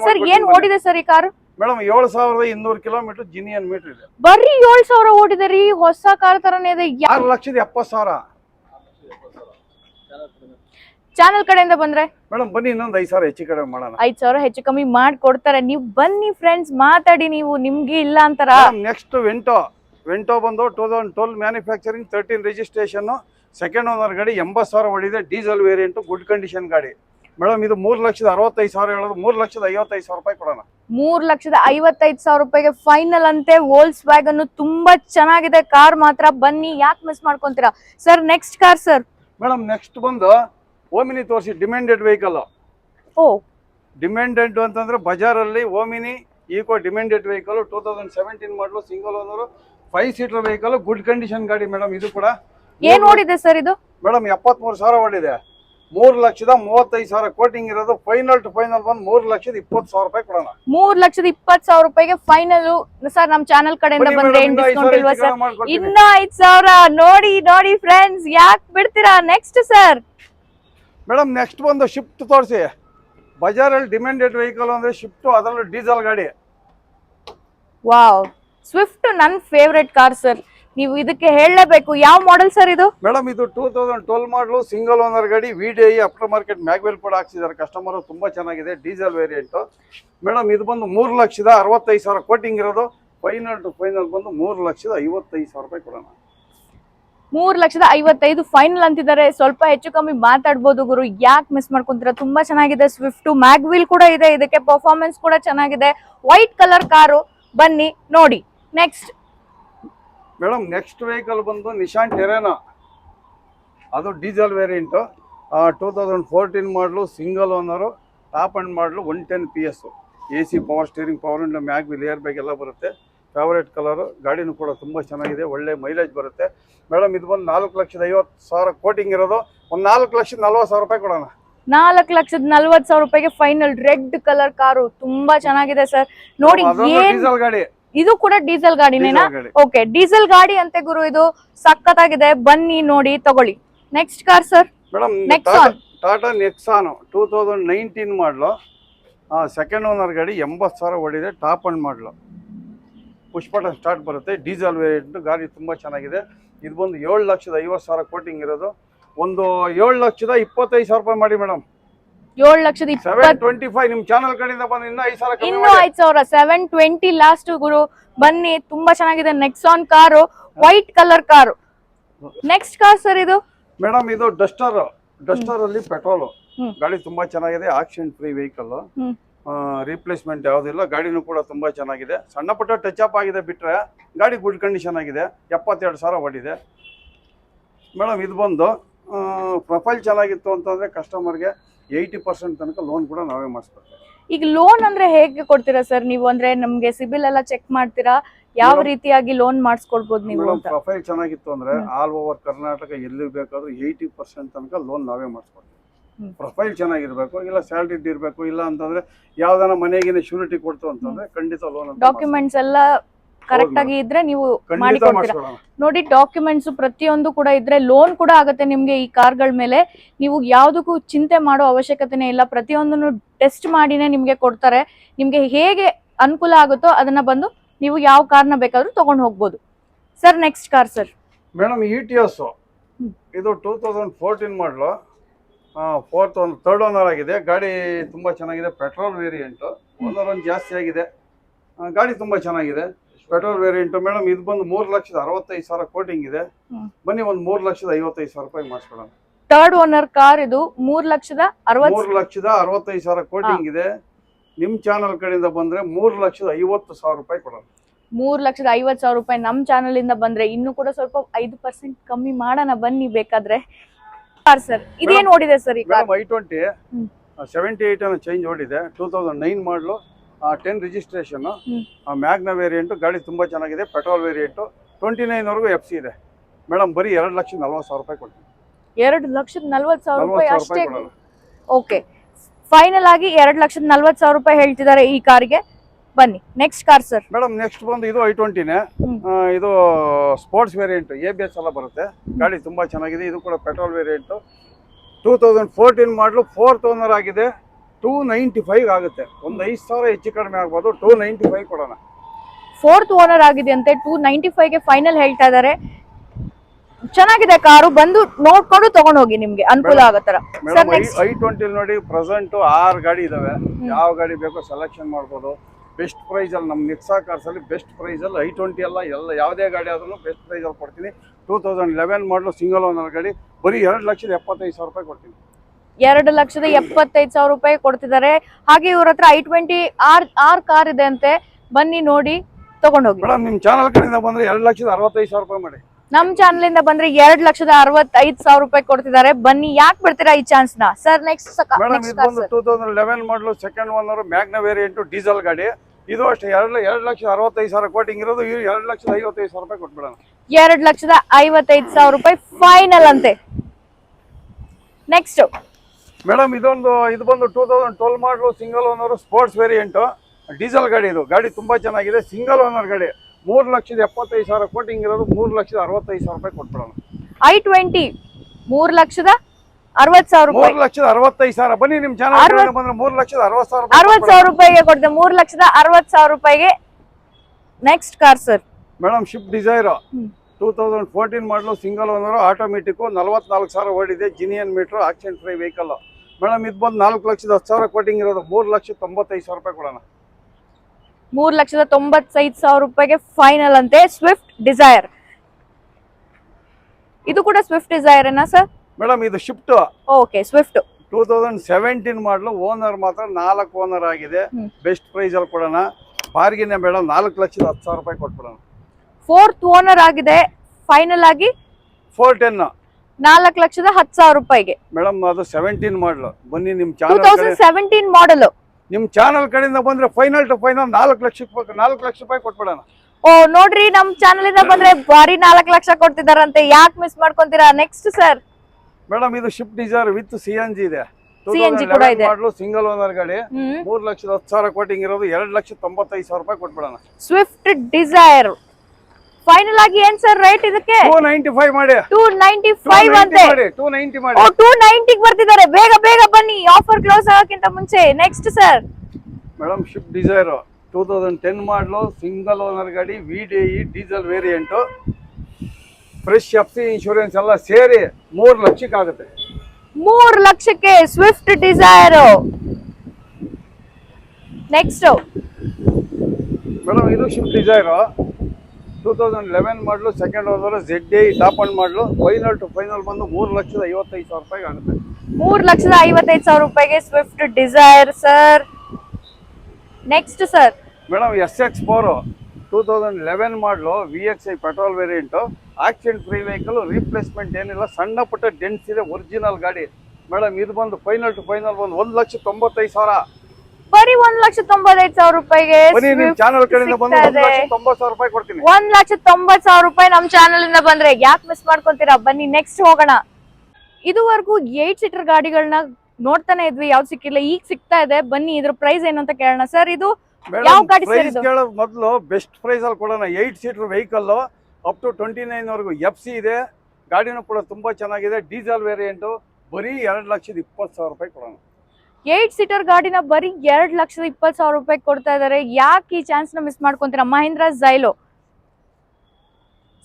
[SPEAKER 1] ಸರ್ ಏನ್ ಓಡಿದೆ ಸರ್ ಈ ಕಾರ್?
[SPEAKER 3] ಮೇಡಮ್ ಏಳು ಸಾವಿರದ ಇನ್ನೂರು ಕಿಲೋಮೀಟರ್ ಜಿನಿಯನ್ ಮೀಟರ್ ಇದೆ.
[SPEAKER 1] ಬರ್ರಿ ಏಳ್ ಸಾವಿರ ಓಡಿದೆ ರೀ ಹೊಸ ಕಾರ್ ತರನೇ ಇದೆ.
[SPEAKER 3] ಆರು ಲಕ್ಷದ ಎಪ್ಪತ್ತು ಸಾವಿರ.
[SPEAKER 1] ಚಾನಲ್ ಕಡೆಯಿಂದ ಬಂದ್ರೆ?
[SPEAKER 3] ಮೇಡಮ್ ಬನ್ನಿ ಇನ್ನೊಂದು ಐದು ಸಾವಿರ ಹೆಚ್ಚು ಕಡಿಮೆ ಮಾಡೋಣ.
[SPEAKER 1] ಐದು ಸಾವಿರ ಹೆಚ್ಚು ಕಮ್ಮಿ ಮಾಡಿ ಕೊಡ್ತಾರೆ ನೀವು ಬನ್ನಿ ಫ್ರೆಂಡ್ಸ್ ಮಾತಾಡಿ ನೀವು ನಿಮ್ಗೆ ಇಲ್ಲ ಅಂತಾರ?
[SPEAKER 3] ನೆಕ್ಸ್ಟ್ ವೆಂಟೋ ವೆಂಟೋ ಬಂದು two thousand twelve manufacturing thirteen registration second owner ಗಾಡಿ ಎಂಬತ್ತು ಸಾವಿರ ಹೊಡಿದೆ ಡೀಸೆಲ್ ವೇರಿಯಂಟು ಗುಡ್ ಕಂಡೀಷನ್ ಗಾಡಿ. ಮೇಡಮ್ ಇದು ಮೂರು ಲಕ್ಷದ ಅರವತ್ತೈದು ಸಾವಿರ ಹೇಳೋದು ಮೂರು ಲಕ್ಷದ ಐವತ್ತೈದು ಸಾವಿರ ರೂಪಾಯಿ ಕೊಡೋಣ.
[SPEAKER 1] ಮೂರ್ ಲಕ್ಷದ ಐವತ್ತೈದು ಸಾವಿರ ರೂಪಾಯಿಗೆ ಫೈನಲ್ ಅಂತೆ ವೋಲ್ಸ್ ವ್ಯಾಗನ್ ತುಂಬಾ ಚೆನ್ನಾಗಿದೆ ಕಾರ್ ಮಾತ್ರ ಬನ್ನಿ ಯಾಕೆ miss ಮಾಡ್ಕೊಂತೀರಾ? Sir next car sir
[SPEAKER 3] madam next ಬಂದು ಓಮಿನಿ ತೋರಿಸಿ ಡಿಮ್ಯಾಂಡೆಡ್ ವೆಹಿಕಲ್
[SPEAKER 1] ಓ.
[SPEAKER 3] ಡಿಮ್ಯಾಂಡೆಡ್ ಅಂತಂದ್ರೆ ಬಜಾರಲ್ಲಿ Omni Eeco demanded vehicle two thousand seventeen model single owner five seater vehicle good condition ಗಾಡಿ ಮೇಡಮ್ ಇದು ಕೂಡ.
[SPEAKER 1] ಏನ್ ಓಡಿದೆ ಸರ್ ಇದು?
[SPEAKER 3] ಮೇಡಮ್ ಎಪ್ಪತ್ಮೂರು ಸಾವಿರ ಓಡಿದೆ. ಮೂರ್ ಲಕ್ಷದ ಮೂವತ್ತೈದು ಸಾವಿರ ಕೋಟಿಂಗ್ ಇರೋದು ಫೈನಲ್ ಟು ಫೈನಲ್ ಬಂದು ಮೂರ್ ಲಕ್ಷದ ಇಪ್ಪತ್ತು ಸಾವಿರ ರೂಪಾಯಿ ಕೊಡೋಣ.
[SPEAKER 1] ಮೂರ್ ಲಕ್ಷದ ಇಪ್ಪತ್ ಸಾವಿರ ರೂಪಾಯಿಗೆ ಫೈನಲ್ ಸರ್ ನಮ್ ಚಾನಲ್ ಕಡೆಯಿಂದ ಬಂದ್ರೆ
[SPEAKER 3] madam,
[SPEAKER 1] ಏನ್ ಡಿಸ್ಕೌಂಟ್ ಇಲ್ವಾ
[SPEAKER 3] ಸಾವಿರ
[SPEAKER 1] ಸರ್? ಇನ್ನ ಐದ್ ಸಾವಿರ. ನೋಡಿ ನೋಡಿ ಫ್ರೆಂಡ್ಸ್ ಯಾಕೆ ಬಿಡ್ತೀರಾ? ನೆಕ್ಸ್ಟ್ ಸರ್
[SPEAKER 3] ಮೇಡಮ್ ನೆಕ್ಸ್ಟ್ ಬಂದು ಶಿಫ್ಟ್ ತೋರಿಸಿ. ಬಜಾರಲ್ಲಿ ಡಿಮ್ಯಾಂಡೆಡ್ ವೆಹಿಕಲ್ ಅಂದ್ರೆ ಶಿಫ್ಟ್ ಅದರಲ್ಲೂ ಡೀಸೆಲ್ ಗಾಡಿ.
[SPEAKER 1] ವಾವ್ ಸ್ವಿಫ್ಟ್ ನನ್ ಫೇವ್ರೆಟ್ ಕಾರ್ ಸರ್ ನೀವು ಇದಕ್ಕೆ ಹೇಳಲೇಬೇಕು. ಯಾವ ಮಾಡೆಲ್ ಸರ್ ಇದು?
[SPEAKER 3] ಮೇಡಮ್ ಇದು two thousand twelve model single owner ಗಾಡಿ V D I after market mag wheel ಕೂಡ ಹಾಕ್ಸಿದ್ದಾರೆ. ಕಸ್ಟಮರ್ ತುಂಬಾ ಚೆನ್ನಾಗಿದೆ ಡೀಸೆಲ್ ವೇರಿಯಂಟ್ ಮೇಡಮ್ ಇದು ಬಂದು ಮೂರು ಲಕ್ಷದ ಅರವತ್ತೈದು ಸಾವಿರ ಕೋಟಿಂಗ್ ಇರೋದು. ಫೈನಲ್ ಟು ಫೈನಲ್ ಬಂದು ಮೂರು ಲಕ್ಷದ ಐವತ್ತೈದು ಸಾವಿರ ರೂಪಾಯಿ ಕೊಡೋಣ.
[SPEAKER 1] ಮೂರ್ ಲಕ್ಷದ ಐವತ್ತೈದು ಫೈನಲ್ ಅಂತಿದ್ದಾರೆ. ಸ್ವಲ್ಪ ಹೆಚ್ಚು ಕಮ್ಮಿ ಮಾತಾಡ್ಬೋದು ಗುರು. ಯಾಕೆ ಮಿಸ್ ಮಾಡ್ಕೊಂತೀರಾ? ತುಂಬಾ ಚೆನ್ನಾಗಿದೆ. ಸ್ವಿಫ್ಟ್ ಮ್ಯಾಗ್ವಿಲ್ ಕೂಡ ಇದೆ. ಇದಕ್ಕೆ ಪರ್ಫಾರ್ಮೆನ್ಸ್ ಕೂಡ ಚೆನ್ನಾಗಿದೆ. White colour car. ಬನ್ನಿ ನೋಡಿ. ನೆಕ್ಸ್ಟ್
[SPEAKER 3] ಮೇಡಮ್ ನೆಕ್ಸ್ಟ್ ವೆಹಿಕಲ್ ಬಂದು ನಿಶಾನ್ ಟೆರೇನಾ ಅದು diesel variant two thousand fourteen model single owner top end model one ten P S A C power steering power and mag wheel air bag ಎಲ್ಲ ಬರುತ್ತೆ. ಫೇವ್ರೇಟ್ ಕಲರು ಗಾಡಿನೂ ಕೂಡ ತುಂಬ ಚೆನ್ನಾಗಿದೆ ಒಳ್ಳೆ ಮೈಲೇಜ್ ಬರುತ್ತೆ. ಮೇಡಮ್ ಇದು ಬಂದು ನಾಲ್ಕು ಲಕ್ಷದ ಐವತ್ತು ಸಾವಿರ ಕೋಟಿಂಗ್ ಇರೋದು. ಒಂದು ನಾಲ್ಕು ಲಕ್ಷದ ನಲ್ವತ್ತು ಸಾವಿರ ರೂಪಾಯಿ ಕೊಡೋಣ.
[SPEAKER 1] ನಾಲ್ಕು ಲಕ್ಷದ ನಲ್ವತ್ತು ಸಾವಿರ ರೂಪಾಯಿಗೆ ಫೈನಲ್ ರೆಡ್ ಕಲರ್ ಕಾರು ತುಂಬಾ ಚೆನ್ನಾಗಿದೆ ಸರ್. ನೋಡಿ
[SPEAKER 3] ಗಾಡಿ.
[SPEAKER 1] ಇದು ಕೂಡ ಡೀಸೆಲ್ ಗಾಡಿನೇನಾ? ಓಕೆ ಡೀಸೆಲ್ ಗಾಡಿ ಅಂತೆ ಗುರು ಇದು ಸಖತ್ತಾಗಿದೆ. ಬನ್ನಿ ನೋಡಿ ತಗೊಳ್ಳಿ. Next car sir
[SPEAKER 3] madam
[SPEAKER 1] Nexon.
[SPEAKER 3] Tata Nexon two thousand nineteen model second owner ಗಾಡಿ ಎಂಬತ್ತು ಸಾವಿರ ಓಡಿದೆ ಟಾಪ್ ಅಂಡ್ ಮಾಡಲು ಪುಷ್ಪಟ ಸ್ಟಾರ್ಟ್ ಬರುತ್ತೆ. ಡೀಸೆಲ್ ವೇರಿಯಂಟ್ ಗಾಡಿ ತುಂಬ ಚೆನ್ನಾಗಿದೆ. ಇದು ಬಂದು ಏಳು ಲಕ್ಷದ ಐವತ್ತು ಸಾವಿರ ಕೋಟಿಂಗ್ ಇರೋದು. ಒಂದು ಏಳು ಲಕ್ಷದ ಇಪ್ಪತ್ತೈದು ಸಾವಿರ ರೂಪಾಯಿ ಮಾಡಿ ಮೇಡಮ್
[SPEAKER 1] ಏಳು ಲಕ್ಷದ
[SPEAKER 3] ಸೆವೆನ್
[SPEAKER 1] ಇಪ್ಪತ್
[SPEAKER 3] ಟ್ವೆಂಟಿ ಫೈವ್ ನಿಮ್ಮ ಚಾನಲ್ ಕಡೆಯಿಂದ ಬಂದು ಇನ್ನೂ ಐದು ಸಾವಿರ
[SPEAKER 1] ಇನ್ನು
[SPEAKER 3] ಮಾಡಿ.
[SPEAKER 1] ಸಾವಿರ. ಸೆವೆನ್ ಟ್ವೆಂಟಿ ಲಾಸ್ಟ್ ಗುರು. ಬನ್ನಿ ತುಂಬಾ ಚೆನ್ನಾಗಿದೆ. Nexon car white colour car next car sir ಇದು?
[SPEAKER 3] ಮೇಡಮ್ ಇದು ಡಸ್ಟರ್ ಡಸ್ಟರ್ ಅಲ್ಲಿ ಪೆಟ್ರೋಲ್ ಗಾಡಿ ತುಂಬಾ ಚೆನ್ನಾಗಿದೆ. Accident free vehicle. ರೀಪ್ಲೇಸ್ಮೆಂಟ್ ಯಾವುದಿಲ್ಲ ಗಾಡಿನೂ ಕೂಡ ತುಂಬಾ ಚೆನ್ನಾಗಿದೆ. ಸಣ್ಣ ಪುಟ್ಟ ಟಚ್ ಅಪ್ ಆಗಿದೆ ಬಿಟ್ರೆ ಗಾಡಿ ಗುಡ್ ಕಂಡೀಷನ್ ಆಗಿದೆ. ಎಪ್ಪತ್ತೆರಡು ಸಾವಿರ ಓಡಿದೆ. ಮೇಡಮ್ ಇದು ಬಂದು ಪ್ರೊಫೈಲ್ ಚೆನ್ನಾಗಿತ್ತು ಅಂತಂದ್ರೆ ಕಸ್ಟಮರ್ಗೆ ಏಯ್ಟಿ ಪರ್ಸೆಂಟ್ ತನಕ ಲೋನ್ ಕೂಡ ನಾವೇ ಮಾಡಿಸ್ಕೊಡ್ತೀವಿ
[SPEAKER 1] ಈಗ ಲೋನ್ ಅಂದ್ರೆ ಹೇಗೆ ಕೊಡ್ತೀರಾ ಸರ್ ನೀವು ಅಂದ್ರೆ ನಮ್ಗೆ ಸಿಬಿಲ್ ಎಲ್ಲ ಚೆಕ್ ಮಾಡ್ತೀರಾ? ಯಾವ ರೀತಿಯಾಗಿ ಲೋನ್ ಮಾಡಿಸ್ಕೊಡ್ಬೋದು ನೀವು
[SPEAKER 3] ಮೇಡಮ್ ಪ್ರೊಫೈಲ್ ಚೆನ್ನಾಗಿತ್ತು ಅಂದ್ರೆ ಆಲ್ ಓವರ್ ಕರ್ನಾಟಕ ಎಲ್ಲಿ ಬೇಕಾದ್ರೂ ಏಯ್ಟಿ ಪರ್ಸೆಂಟ್ ತನಕ ಲೋನ್ ನಾವೇ ಮಾಡಿಸ್ಕೊಡ್ತೀವಿ. ಪ್ರೊಫೈಲ್ ಚೆನ್ನಾಗಿರ್ಬೇಕು ಇಲ್ಲ ಸ್ಯಾಲ್ರಿಡ್ ಇರಬೇಕು ಇಲ್ಲ ಅಂತಂದ್ರೆ ಯಾವ್ದಾನ ಮನೆಗಿನ ಶೂರಿಟಿ ಕೊಡ್ತು ಅಂತಂದ್ರೆ ಖಂಡಿತ ಲೋನ್
[SPEAKER 1] ಡಾಕ್ಯುಮೆಂಟ್ಸ್ ಎಲ್ಲ ಕರೆಕ್ಟ್ ಆಗಿ ಇದ್ರೆ ನೀವು
[SPEAKER 3] ಮಾಡಿಕೊಡ್ತೀರಾ.
[SPEAKER 1] ಕೊಡ್ತೀರಾ ನೋಡಿ ಡಾಕ್ಯುಮೆಂಟ್ಸ್ ಪ್ರತಿಯೊಂದು ಕೂಡ ಇದ್ರೆ ಲೋನ್ ಕೂಡ ಆಗುತ್ತೆ ನಿಮ್ಗೆ ಈ ಕಾರ್ಗಳ ಮೇಲೆ. ನೀವು ಯಾವ್ದಕ್ಕೂ ಚಿಂತೆ ಮಾಡೋ ಅವಶ್ಯಕತೆನೇ ಇಲ್ಲ. ಪ್ರತಿಯೊಂದನ್ನು ಟೆಸ್ಟ್ ಮಾಡಿನೇ ನಿಮ್ಗೆ ಕೊಡ್ತಾರೆ. ನಿಮ್ಗೆ ಹೇಗೆ ಅನುಕೂಲ ಆಗುತ್ತೋ ಅದನ್ನ ಬಂದು ನೀವು ಯಾವ ಕಾರ್ನ ಬೇಕಾದ್ರೂ ತಗೊಂಡು ಹೋಗ್ಬೋದು. Sir next car sir
[SPEAKER 3] madam E T S ಇದು two thousand fourteen model fourth ಒಂದು ತರ್ಡ್ ಓನರ್ ಆಗಿದೆ. ಗಾಡಿ ತುಂಬ ಚೆನ್ನಾಗಿದೆ. ಪೆಟ್ರೋಲ್ ವೇರಿಯಂಟು ಓನರ್ ಒಂದು ಜಾಸ್ತಿ ಆಗಿದೆ. ಗಾಡಿ ತುಂಬ ಚೆನ್ನಾಗಿದೆ. ಪೆಟ್ರೋಲ್ ವೇರಿಯಂಟ್ ಮೇಡಮ್ ಇದು ಬಂದು ಮೂರು ಲಕ್ಷದ ಅರವತ್ತೈದು ಸಾವಿರ ಕೋಟಿಂಗ್ ಇದೆ. ಬನ್ನಿ ಒಂದು ಮೂರು ಲಕ್ಷದ ಐವತ್ತೈದು ಸಾವಿರ ರೂಪಾಯಿ ಮಾಡಿಸ್ಕೊಡೋಣ
[SPEAKER 1] ಥರ್ಡ್ ಓನರ್ ಕಾರ್ ಇದು ಮೂರ್ ಲಕ್ಷದ ಅರವತ್
[SPEAKER 3] ಮೂರು ಲಕ್ಷದ ಅರವತ್ತೈದು ಸಾವಿರ ಕೋಟಿಂಗ್ ಇದೆ. ನಿಮ್ಮ ಚಾನಲ್ ಕಡೆಯಿಂದ ಬಂದರೆ ಮೂರು ಲಕ್ಷದ ಐವತ್ತು ಸಾವಿರ ರೂಪಾಯಿ ಕೊಡೋಣ.
[SPEAKER 1] ಮೂರ್ ಲಕ್ಷದ ಐವತ್ ಸಾವಿರ ರೂಪಾಯಿ ನಮ್ ಚಾನಲ್ ಇಂದ ಬಂದ್ರೆ ಇನ್ನು ಕೂಡ ಸ್ವಲ್ಪ ಐದು ಪರ್ಸೆಂಟ್ ಕಮ್ಮಿ ಮಾಡೋಣ ಬನ್ನಿ ಬೇಕಾದ್ರೆ. ಕಾರ್ ಸರ್ ಇದೇನ್ ಓಡಿದೆ ಸರ್
[SPEAKER 3] ಈಗ ಐ ಟ್ವೆಂಟಿ ಸೆವೆಂಟಿ ಏಯ್ಟ್ ಅನ್ನೋ ಚೇಂಜ್ ಓಡಿದೆ. Two thousand nine model ten registration
[SPEAKER 1] ಆ
[SPEAKER 3] ಮ್ಯಾಗ್ನ ವೇರಿಯಂಟು ಗಾಡಿ ತುಂಬಾ ಚೆನ್ನಾಗಿದೆ ಪೆಟ್ರೋಲ್ ವೇರಿಯಂಟು ಟ್ವೆಂಟಿ ನೈನ್ವರೆಗೂ ಎಫ್ ಸಿ ಇದೆ. ಮೇಡಮ್ ಬರೀ ಎರಡು ಲಕ್ಷ ನಲ್ವತ್ತು ಸಾವಿರ ರೂಪಾಯಿ ಕೊಡ್ತೀನಿ.
[SPEAKER 1] ಎರಡು ಲಕ್ಷದ ಸಾವಿರ
[SPEAKER 3] ನಲ್ವತ್ತು
[SPEAKER 1] ರೂಪಾಯಿ
[SPEAKER 3] ಸಾವಿರ
[SPEAKER 1] ಅಷ್ಟೇ
[SPEAKER 3] ರೂಪಾಯಿ ಕೊಡೋಣ
[SPEAKER 1] ಓಕೆ ಫೈನಲ್ ಆಗಿ ಎರಡು ಲಕ್ಷದ ನಲ್ವತ್ ಸಾವಿರ ರೂಪಾಯಿ ಹೇಳ್ತಿದ್ದಾರೆ ಈ ಕಾರಿಗೆ. ಬನ್ನಿ next car sir
[SPEAKER 3] madam next ಬಂದು ಇದು ಐ ಟ್ವೆಂಟಿನೇ ಇದು sports variant A B S ಎಲ್ಲ ಬರುತ್ತೆ. ಗಾಡಿ ತುಂಬಾ ಚೆನ್ನಾಗಿದೆ. ಇದು ಕೂಡ petrol variant two thousand fourteen model fourth owner ಆಗಿದೆ. ಟೂ ನೈಂಟಿ ಫೈವ್ ಆಗುತ್ತೆ. ಒಂದು ಐದು ಸಾವಿರ ಹೆಚ್ಚು ಕಡಿಮೆ ಆಗ್ಬೋದು ಟೂ ನೈಂಟಿ ಫೈವ್ ಕೊಡೋಣ.
[SPEAKER 1] ಫೋರ್ತ್ ಓನರ್ ಆಗಿದೆ ಅಂತೆ ಟೂ ನೈಂಟಿ ಫೈವ್ಗೆ ಫೈನಲ್ ಹೇಳ್ತಾ ಇದ್ದಾರೆ ಚೆನ್ನಾಗಿದೆ ಕಾರು ಬಂದು ನೋಡ್ಕೊಂಡು ತಗೊಂಡ್ ಹೋಗಿ ನಿಮ್ಗೆ ಅನುಕೂಲ
[SPEAKER 3] ಆಗತ್ತರ ಐ ಟ್ವೆಂಟಿ ನೋಡಿ ಪ್ರೆಸೆಂಟ್ ಆರು ಗಾಡಿ ಇದಾವೆ. ಯಾವ ಗಾಡಿ ಬೇಕೋ ಸೆಲೆಕ್ಷನ್ ಮಾಡ್ಬೋದು. ಬೆಸ್ಟ್ ಪ್ರೈಸ್ ಅಲ್ಲಿ ನಮ್ಮ ನಿಕ್ಸಾ ಕಾರ್ಸ್ ಅಲ್ಲಿ ಬೆಸ್ಟ್ ಪ್ರೈಸ್ ಅಲ್ಲಿ ಐ ಟ್ವೆಂಟಿ ಎಲ್ಲ ಎಲ್ಲ ಯಾವುದೇ ಗಾಡಿ ಆದ್ರೂ ಬೆಸ್ಟ್ ಪ್ರೈಸ್ ಅಲ್ಲಿ ಕೊಡ್ತೀನಿ. Two thousand eleven model single owner ಗಾಡಿ ಬರೀ ಎರಡು ಲಕ್ಷದ ಎಪ್ಪತ್ತೈದು ಸಾವಿರ ರೂಪಾಯಿ ಕೊಡ್ತೀನಿ.
[SPEAKER 1] ಎರಡು ಲಕ್ಷದ ಎಪ್ಪತ್ತೈದು ಸಾವಿರ ರೂಪಾಯಿ ಕೊಡ್ತಿದ್ದಾರೆ. ಹಾಗೆ ಇವ್ರ ಹತ್ರ i twenty R R car ಇದೆ ಅಂತೆ. ಬನ್ನಿ ನೋಡಿ ತಗೊಂಡೋಗಿ.
[SPEAKER 3] ಮೇಡಮ್ ನಿಮ್ಮ ಚಾನಲ್ ಕಡೆಯಿಂದ ಬಂದ್ರೆ ಎರಡು ಲಕ್ಷದ ಅರವತ್ತೈದು ಸಾವಿರ ರೂಪಾಯಿ ಮಾಡಿ.
[SPEAKER 1] ನಮ್ ಚಾನಲ್ ಇಂದ ಬಂದ್ರೆ ಎರಡ್ ಲಕ್ಷದ ಅರವತ್ತೈದು ಸಾವಿರ ರೂಪಾಯಿ ಕೊಡ್ತಿದ್ದಾರೆ. ಬನ್ನಿ ಯಾಕೆ ಬಿಡ್ತೀರಾ ಈ ಚಾನ್ಸ್ನ? Sir next
[SPEAKER 3] madam two thousand eleven model second owner Magna variant diesel ಗಾಡಿ. ಇದು ಅಷ್ಟೇ ಎರಡು ಎರಡು ಲಕ್ಷದ ಅರವತ್ತೈದು ಸಾವಿರ ಕೋಟಿ ಇರೋದು ಎರಡು ಲಕ್ಷದ ಐವತ್ತೈದು ಸಾವಿರ ರೂಪಾಯಿ ಕೊಟ್ಬಿಡೋಣ
[SPEAKER 1] ಎರಡ್ ಲಕ್ಷದ ಐವತ್ತೈದು ಸಾವಿರ ರೂಪಾಯಿ ಫೈನಲ್ ಅಂತೆ. ನೆಕ್ಸ್ಟ್
[SPEAKER 3] ಮೇಡಮ್ ಇದೊಂದು ಇದು ಬಂದು two thousand twelve model single owner sports variant diesel ಗಾಡಿ ಇದು. ಗಾಡಿ ತುಂಬ ಚೆನ್ನಾಗಿದೆ. ಸಿಂಗಲ್ ಓನರ್ ಗಾಡಿ. ಮೂರು ಲಕ್ಷದ ಎಪ್ಪತ್ತೈದು ಸಾವಿರ ಕೋಟಿಂಗ್ ಇರೋದು ಮೂರು ಲಕ್ಷದ ಅರವತ್ತೈದು ಸಾವಿರ ರೂಪಾಯಿ ಕೊಟ್ಬಿಡೋಣ.
[SPEAKER 1] ಐ ಟ್ವೆಂಟಿ ಮೂರು ಲಕ್ಷದ ಅರವತ್ ಸಾವಿರ
[SPEAKER 3] ಮೂರು ಲಕ್ಷದ ಅರವತ್ತೈದು ಸಾವಿರ. ಬನ್ನಿ ನಿಮ್ಮ ಚಾನಲ್ ಬಂದ್ರೆ ಮೂರು ಲಕ್ಷದ ಅರವತ್ತು ಸಾವಿರ
[SPEAKER 1] ಅರವತ್ ಸಾವಿರ ರೂಪಾಯಿಗೆ ಕೊಡ್ದೆ. ಮೂರು ಲಕ್ಷದ ಅರವತ್ ಸಾವಿರ ರೂಪಾಯಿಗೆ next car sir
[SPEAKER 3] madam Swift Dzire. Two thousand fourteen model single owner automatic ನಲ್ವತ್ನಾಲ್ಕು ಸಾವಿರ ಓಡಿದೆ. Genuine meter accident free vehicle madam ಇದು ಬಂದು ನಾಲ್ಕು ಲಕ್ಷದ ಹತ್ತು ಸಾವಿರ ಕೋಟಿಂಗ್ ಇರೋದು. ಮೂರು ಲಕ್ಷ ತೊಂಬತ್ತೈದು ಸಾವಿರ ರೂಪಾಯಿ ಕೊಡೋಣ.
[SPEAKER 1] ಮೂರು ಲಕ್ಷದ ತೊಂಬತ್ತೈದು ಸಾವಿರ ರೂಪಾಯಿಗೆ ಫೈನಲ್ ಅಂತೆ ಸ್ವಿಫ್ಟ್ ಡಿಸೈರ್ ಇದು ಕೂಡ ಸ್ವಿಫ್ಟ್ ಡಿಸೈರ್ ಏನಾ ಸರ್?
[SPEAKER 3] ಮೇಡಮ್ ಇದು Swift
[SPEAKER 1] okay Swift
[SPEAKER 3] two thousand seventeen model owner ಮಾತ್ರ ನಾಲ್ಕು ಓನರ್ ಆಗಿದೆ.
[SPEAKER 1] ಬೆಸ್ಟ್
[SPEAKER 3] ಬೆಸ್ಟ್ ಪ್ರೈಸಲ್ಲಿ ಕೊಡೋಣ. ಬಾರ್ಗಿನ ಮೇಡಮ್ ನಾಲ್ಕು ಲಕ್ಷದ ಹತ್ತು ಸಾವಿರ ರೂಪಾಯಿ ಕೊಟ್ಬಿಡೋಣ.
[SPEAKER 1] ಫೋರ್ತ್ ಓನರ್ ಆಗಿದೆ. ಫೈನಲ್ ಆಗಿ?
[SPEAKER 3] ಫೋರ್ ಟೆನ್
[SPEAKER 1] ನಾಲ್ಕು ಲಕ್ಷದ ಹತ್ತು ಸಾವಿರ ರೂಪಾಯಿಗೆ.
[SPEAKER 3] ಮೇಡಮ್ ಅದು ಸೆವೆಂಟೀನ್ ಮಾಡಲು ಬನ್ನಿ ನಿಮ್
[SPEAKER 1] two
[SPEAKER 3] channel
[SPEAKER 1] thousand seventeen model
[SPEAKER 3] ನಿಮ್ ಚಾನಲ್ ಕಡೆಯಿಂದ ಬಂದ್ರೆ ಫೈನಲ್ ಟು ಫೈನಲ್ ನಾಲ್ಕು ಲಕ್ಷ ನಾಲ್ಕು ಲಕ್ಷ ರೂಪಾಯಿ ಕೊಟ್ಬಿಡೋಣ.
[SPEAKER 1] ಓ ನೋಡ್ರಿ ನಮ್ ಚಾನಲ್ ಇಂದ ಬಂದ್ರೆ ಬಾರಿ ನಾಲ್ಕು ಲಕ್ಷ ಕೊಡ್ತಿದಾರಂತೆ. ಯಾಕೆ ಮಿಸ್ ಮಾಡ್ಕೊಂತೀರಾ ನೆಕ್ಸ್ಟ್ ಸರ್
[SPEAKER 3] ಮೇಡಮ್ ಇದು Swift Dzire with C N G ಇದೆ.
[SPEAKER 1] CNG ಕೂಡ ಇದೆ.
[SPEAKER 3] ಮಾಡಲು ಸಿಂಗಲ್ ಓನರ್ ಗಾಡಿ.
[SPEAKER 1] ಮೂರ್
[SPEAKER 3] ಮೂರು ಲಕ್ಷದ ಹತ್ತು ಸಾವಿರ ಕೋಟಿಂಗ್ ಇರೋದು ಎರಡು ಲಕ್ಷ ತೊಂಬತ್ತೈದು ಸಾವಿರ ರೂಪಾಯಿ ಕೊಟ್ಬಿಡೋಣ.
[SPEAKER 1] ಸ್ವಿಫ್ಟ್ ಡಿಸೈರ್ ಫೈನಲ್ ಆಗಿ ಏನ್ ಸರ್ ರೈಟ್ ಇದಕ್ಕೆ?
[SPEAKER 3] ಟೂ ನೈಂಟಿ ಫೈವ್ ಮಾಡಿ.
[SPEAKER 1] ಟೂ ನೈಂಟಿ ಫೈವ್ ಅಂತೆ.
[SPEAKER 3] ಮಾಡಿ ಟೂ ನೈಂಟಿ
[SPEAKER 1] ಓ
[SPEAKER 3] ಮಾಡಿ
[SPEAKER 1] ಟೂ ನೈಂಟಿಗೆ ಬರ್ತಿದ್ದಾರೆ. ಬೇಗ ಬೇಗ ಬನ್ನಿ. ಆಫರ್ ಕ್ಲೋಸ್ ಆಗೋಕ್ಕಿಂತ ಮುಂಚೆ. Next sir
[SPEAKER 3] madam Swift Dzire two thousand ten model single owner ಗಾಡಿ V D I diesel variant fresh F C insurance ಎಲ್ಲ ಸೇರಿ ಮೂರು ಲಕ್ಷಕ್ಕೆ ಆಗುತ್ತೆ.
[SPEAKER 1] ಮೂರು ಲಕ್ಷಕ್ಕೆ ಸ್ವಿಫ್ಟ್ ಡಿಸೈರ್ ನೆಕ್ಸ್ಟ್
[SPEAKER 3] ಮೇಡಮ್ ಇದು Swift Dzire two thousand eleven model second owner Z I top end model final to final ಬಂದು ಮೂರು ಲಕ್ಷದ ಐವತ್ತೈದು ಸಾವಿರ ರೂಪಾಯಿಗೆ ಆಗುತ್ತೆ.
[SPEAKER 1] ಮೂರು ಲಕ್ಷದ ಐವತ್ತೈದು ಸಾವಿರ ರೂಪಾಯಿಗೆ Swift Dzire sir next sir
[SPEAKER 3] madam S X four two thousand eleven model V X I petrol variant accident free vehicle replacement ಏನಿಲ್ಲ ಸಣ್ಣ ಪುಟ್ಟ ಡೆಂಟ್ಸ್ ಇದೆ ಒರಿಜಿನಲ್ ಗಾಡಿ. ಮೇಡಮ್ ಇದು ಬಂದು ಫೈನಲ್ ಟು ಫೈನಲ್ ಬಂದು ಒಂದು ಲಕ್ಷ ತೊಂಬತ್ತೈದು ಸಾವಿರ.
[SPEAKER 1] ಬರೀ ಒಂದ್ ಲಕ್ಷ ತೊಂಬತ್ತೈದು ಸಾವಿರ ರೂಪಾಯಿಗೆ
[SPEAKER 3] ಬನ್ನಿ ನಿಮ್ಮ
[SPEAKER 1] Swift
[SPEAKER 3] ಚಾನಲ್ ಕಡೆಯಿಂದ ಬಂದು
[SPEAKER 1] ಸಿಗ್ತಾ
[SPEAKER 3] ಒಂದು
[SPEAKER 1] ಇದೆ.
[SPEAKER 3] ಲಕ್ಷ ಸಾವಿರ ರೂಪಾಯಿ ಕೊಡ್ತೀನಿ.
[SPEAKER 1] ಒಂದ್ ಲಕ್ಷ ತೊಂಬತ್ ಸಾವಿರ ರೂಪಾಯಿ ನಮ್ ಚಾನಲ್ ಇಂದ ಬಂದ್ರೆ. ಯಾಕೆ ಮಿಸ್ ಮಾಡ್ಕೊಂತೀರಾ? ಬನ್ನಿ ನೆಕ್ಸ್ಟ್ ಹೋಗೋಣ. ಇದುವರೆಗೂ ಏಟ್ ಸೀಟರ್ ಗಾಡಿಗಳನ್ನ ನೋಡ್ತಾನೆ ಇದ್ವಿ ಯಾವ್ದು ಸಿಕ್ಕಿಲ್ಲ. ಈಗ ಸಿಗ್ತಾ ಇದೆ. ಬನ್ನಿ ಇದ್ರ ಪ್ರೈಸ್ ಏನು ಅಂತ ಕೇಳೋಣ. ಸರ್ ಇದು ಯಾವ
[SPEAKER 3] ಮೇಡಮ್
[SPEAKER 1] ಗಾಡಿ ಸರ್
[SPEAKER 3] ಪ್ರೈಸ್
[SPEAKER 1] ಇದು?
[SPEAKER 3] ಕೇಳೋದು ಮೊದಲು ಬೆಸ್ಟ್ ಪ್ರೈಸ್ ಅಲ್ಲಿ ಕೊಡೋಣ. Eight seater vehicle up to twenty nine ವರೆಗೂ ಎಫ್ ಸಿ ಇದೆ. ಗಾಡಿನೂ ಕೂಡ ತುಂಬಾ ಚೆನ್ನಾಗಿದೆ. ಡೀಸೆಲ್ ವೇರಿಯಂಟು ಬರೀ ಎರಡು ಲಕ್ಷದ ಇಪ್ಪತ್ತು ಸಾವಿರ ರೂಪಾಯಿ ಕೊಡೋಣ.
[SPEAKER 1] ಏಟ್ ಸೀಟರ್ ಗಾಡಿನ ಬರೀ ಎರಡ್ ಲಕ್ಷದ ಇಪ್ಪತ್ ಸಾವಿರ ರೂಪಾಯಿ ಕೊಡ್ತಾ ಇದಾರೆ. ಯಾಕೆ ಈ ಚಾನ್ಸ್ನ ಮಿಸ್ ಮಾಡ್ಕೊಂತೀರಾ? ಮಹೇಂದ್ರ ಜೈಲೋ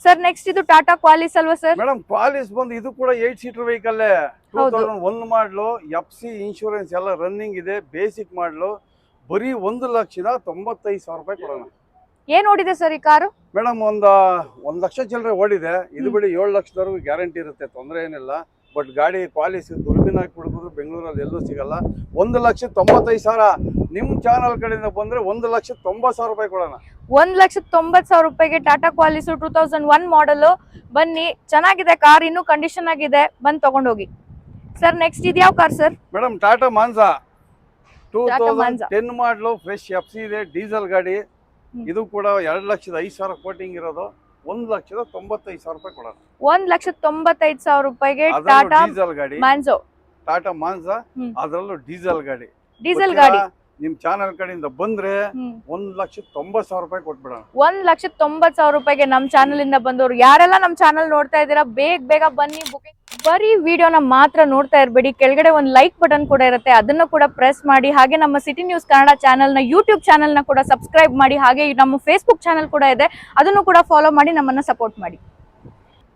[SPEAKER 1] ಸರ್ ನೆಕ್ಸ್ಟ್ ಇದು ಟಾಟಾ ಕ್ವಾಲಿಸ್ ಅಲ್ವಾ ಸರ್
[SPEAKER 3] ಮೇಡಮ್ ಕ್ವಾಲಿಸ್ ಬಂದು ಇದು ಕೂಡ eight seater vehicle two
[SPEAKER 1] model
[SPEAKER 3] thousand one model F C insurance ಎಲ್ಲ ರನ್ನಿಂಗ್ ಇದೆ ಬೇಸಿಕ್ ಮಾಡಲು. ಬರೀ ಒಂದು ಲಕ್ಷದ ತೊಂಬತ್ತೈದು ಸಾವಿರ ರೂಪಾಯಿ ಕೊಡೋಣ.
[SPEAKER 1] ಏನ್ ಓಡಿದೆ ಸರ್ ಈ ಕಾರು?
[SPEAKER 3] ಮೇಡಮ್ ಒಂದ ಒಂದ್ ಲಕ್ಷ ಚಿಲ್ಲರೆ ಓಡಿದೆ. ಇದು ಬಿಡಿ ಏಳು ಲಕ್ಷದವರೆಗೂ ಗ್ಯಾರಂಟಿ ಇರುತ್ತೆ ತೊಂದರೆ ಏನಿಲ್ಲ. ಬಟ್ ಗಾಡಿ ಪಾಲಿಸಿ ದುರ್ಬಿನ ಹಾಕಿ ಹುಡುಗರು ಬೆಂಗಳೂರಲ್ಲಿ ಎಲ್ಲೂ ಸಿಗಲ್ಲ. ಒಂದು ಲಕ್ಷ ತೊಂಬತ್ತೈದು ಸಾವಿರ ನಿಮ್ಮ ಚಾನಲ್ ಕಡೆಯಿಂದ ಬಂದರೆ ಒಂದು ಲಕ್ಷ ತೊಂಬತ್ತು ಸಾವಿರ ರೂಪಾಯಿ ಕೊಡೋಣ.
[SPEAKER 1] ಒಂದು ಲಕ್ಷ ತೊಂಬತ್ತು ಸಾವಿರ ರೂಪಾಯಿಗೆ Tata Qualis two thousand one model ಬನ್ನಿ ಚೆನ್ನಾಗಿದೆ ಕಾರ್ ಇನ್ನೂ ಕಂಡೀಷನ್ ಆಗಿದೆ. ಬಂದು ತಗೊಂಡೋಗಿ. Sir next ಇದ್ಯಾವ car sir
[SPEAKER 3] madam Tata Manza two thousand. Ten model fresh F C ಇದೆ ಡೀಸೆಲ್ ಗಾಡಿ. ಇದು ಕೂಡ ಎರಡು ಲಕ್ಷದ ಐದು ಸಾವಿರ ಕೋಟಿಂಗ್ ಇರೋದು. ಒಂದು ಲಕ್ಷದ ತೊಂಬತ್ತೈದು ಸಾವಿರ ರೂಪಾಯಿ ಕೊಡೋಣ.
[SPEAKER 1] ಒಂದ್ ಲಕ್ಷದ ತೊಂಬತ್ತೈದು ಸಾವಿರ ರೂಪಾಯಿಗೆ ಟಾಟಾ
[SPEAKER 3] ಡೀಸೆಲ್ ಗಾಡಿ.
[SPEAKER 1] ಮ್ಯಾನ್ಸೋ
[SPEAKER 3] ಟಾಟಾ ಮಾನ್ಸಾ. ಅದರಲ್ಲೂ ಡೀಸೆಲ್ ಗಾಡಿ.
[SPEAKER 1] ಡೀಸೆಲ್ ಗಾಡಿ.
[SPEAKER 3] ನಿಮ್ ಚಾನೆಲ್ ಕಡೆಯಿಂದ ಬಂದ್ರೆ. ಒಂದ್ ಲಕ್ಷ ತೊಂಬತ್ ಸಾವಿರ ರೂಪಾಯಿ ಕೊಟ್ಬಿಡೋಣ.
[SPEAKER 1] ಒಂದ್ ಲಕ್ಷದ ತೊಂಬತ್ ಸಾವಿರ ರೂಪಾಯಿಗೆ ನಮ್ ಚಾನಲ್ ಇಂದ ಬಂದವರು ಯಾರೆಲ್ಲ ನಮ್ ಚಾನಲ್ ನೋಡ್ತಾ ಇದ್ದೀರಾ ಬೇಗ ಬೇಗ ಬನ್ನಿ ಬುಕಿಂಗ್ ಬರೀ ವಿಡಿಯೋನ ಮಾತ್ರ ನೋಡ್ತಾ ಇರಬೇಡಿ. ಕೆಳಗಡೆ ಒಂದು ಲೈಕ್ ಬಟನ್ ಕೂಡ ಇರುತ್ತೆ. ಅದನ್ನ ಕೂಡ ಪ್ರೆಸ್ ಮಾಡಿ. ಹಾಗೆ ನಮ್ಮ ಸಿಟಿ ನ್ಯೂಸ್ ಕನ್ನಡ ಚಾನೆಲ್ನ ಯೂಟ್ಯೂಬ್ ಚಾನಲ್ನ ಕೂಡ ಸಬ್ಸ್ಕ್ರೈಬ್ ಮಾಡಿ. ಹಾಗೆ ನಮ್ಮ ಫೇಸ್ಬುಕ್ ಚಾನಲ್ ಕೂಡ ಇದೆ. ಅದನ್ನು ಕೂಡ ಫಾಲೋ ಮಾಡಿ ನಮ್ಮನ್ನ ಸಪೋರ್ಟ್ ಮಾಡಿ.